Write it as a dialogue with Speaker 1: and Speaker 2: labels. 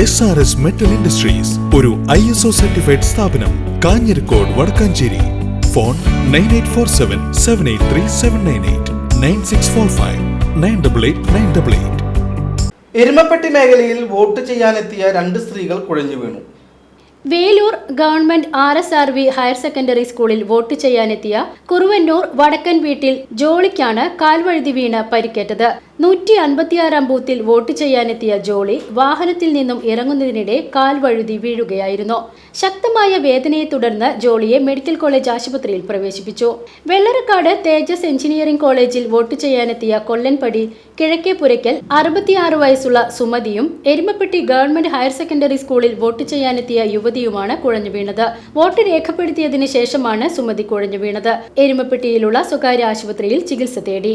Speaker 1: S R S metal industries ഒരു I S O certified സ്ഥാപനം Kanjirakode Vadakkanchery. Phone nine eight four seven seven eight three seven nine eight nine six four five nine double eight nine double eight
Speaker 2: Erumappetty മേഖലയിൽ vote ചെയ്യാനെത്തിയ രണ്ട് സ്ത്രീകൾ കുഴഞ്ഞു വീണു.
Speaker 3: Veloor government R S R V higher secondary സ്കൂളിൽ vote ചെയ്യാനെത്തിയ കുറുവന്നൂർ വടക്കൻ വീട്ടിൽ ജോളിക്കാണ് കാൽവഴുതി വീണ് പരിക്കേറ്റത്. നൂറ്റി അൻപത്തിയാറാം ബൂത്തിൽ വോട്ട് ചെയ്യാനെത്തിയ ജോളി വാഹനത്തിൽ നിന്നും ഇറങ്ങുന്നതിനിടെ കാൽ വഴുതി വീഴുകയായിരുന്നു. ശക്തമായ വേദനയെ തുടർന്ന് ജോളിയെ മെഡിക്കൽ കോളേജ് ആശുപത്രിയിൽ പ്രവേശിപ്പിച്ചു. വെള്ളറക്കാട് തേജസ് എഞ്ചിനീയറിംഗ് കോളേജിൽ വോട്ട് ചെയ്യാനെത്തിയ കൊല്ലൻപടി കിഴക്കേപുരയ്ക്കൽ അറുപത്തിയാറ് വയസ്സുള്ള സുമതിയും എരുമപ്പെട്ടി ഗവൺമെന്റ് ഹയർ സെക്കൻഡറി സ്കൂളിൽ വോട്ട് ചെയ്യാനെത്തിയ യുവതിയുമാണ് കുഴഞ്ഞു വീണത്. വോട്ട് രേഖപ്പെടുത്തിയതിനു ശേഷമാണ് സുമതി കുഴഞ്ഞു വീണത്. എരുമപ്പെട്ടിയിലുള്ള സ്വകാര്യ ആശുപത്രിയിൽ ചികിത്സ തേടി.